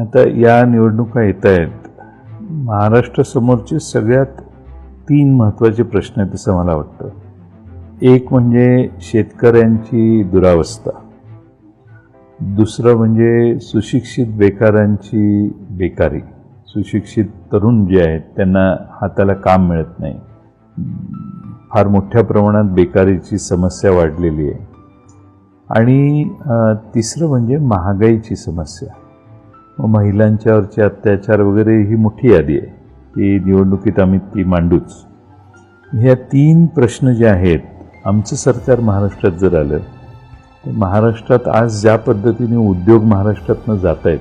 आता या निवडणुका येत आहेत. महाराष्ट्रासमोरचे सगळ्यात तीन महत्त्वाचे प्रश्न आहेत असं मला वाटतं. एक म्हणजे शेतकऱ्यांची दुरावस्था. दुसरं म्हणजे सुशिक्षित बेकारांची बेकारी. सुशिक्षित तरुण जे आहेत त्यांना हाताला काम मिळत नाही. फार मोठ्या प्रमाणात बेकारीची समस्या वाढलेली आहे. आणि तिसरं म्हणजे महागाईची समस्या. महिलांच्यावरचे अत्याचार वगैरे ही मोठी यादी आहे. ती निवडणुकीत आम्ही ती मांडूच. ह्या तीन प्रश्न जे आहेत आमचं सरकार महाराष्ट्रात जर आलं तर महाराष्ट्रात आज ज्या पद्धतीने उद्योग महाराष्ट्रातनं जात आहेत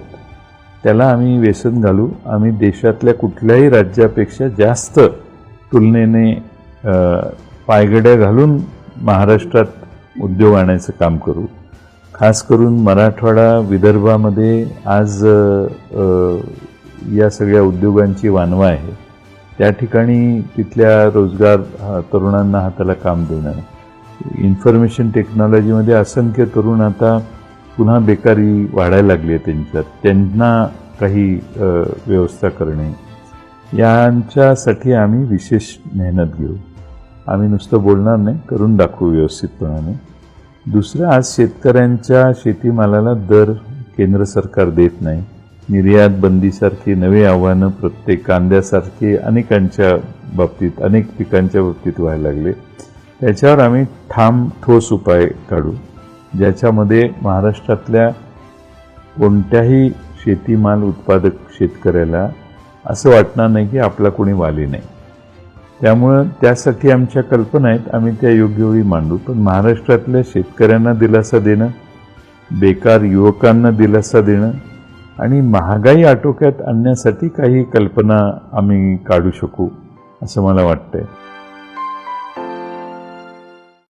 त्याला आम्ही व्यसन घालू. आम्ही देशातल्या कुठल्याही राज्यापेक्षा जास्त तुलनेने पायगड्या घालून महाराष्ट्रात उद्योग आणायचं काम करू. खास करून मराठवाडा विदर्भामध्ये आज या सगळ्या उद्योगांची वानवा आहे. त्या ठिकाणी तिथल्या रोजगार तरुणांना हाताला काम देणं. इन्फॉर्मेशन टेक्नॉलॉजीमध्ये असंख्य तरुण आता पुन्हा बेकारी वाढायला लागली आहे त्यांच्यात. त्यांना काही व्यवस्था करणे. यांच्यासाठी आम्ही विशेष मेहनत घेऊ. आम्ही नुसतं बोलणार नाही करून दाखवू व्यवस्थितपणाने. दुसरं आज शेतकऱ्यांच्या शेतीमालाला दर केंद्र सरकार देत नाही. निर्यात बंदीसारखी नवी आव्हानं प्रत्येक कांद्यासारखे अनेकांच्या बाबतीत अनेक पिकांच्या बाबतीत व्हायला लागले. त्याच्यावर आम्ही ठाम ठोस उपाय काढू. ज्याच्यामध्ये महाराष्ट्रातल्या कोणत्याही शेतीमाल उत्पादक शेतकऱ्याला असं वाटणार नाही की आपला कोणी वाली नाही. त्यामुळं त्यासाठी आमच्या कल्पना आहेत. आम्ही त्या योग्य वेळी मांडू. पण महाराष्ट्रातल्या शेतकऱ्यांना दिलासा देणं बेकार युवकांना दिलासा देणं आणि महागाई आटोक्यात आणण्यासाठी काही कल्पना आम्ही काढू शकू असं मला वाटतंय.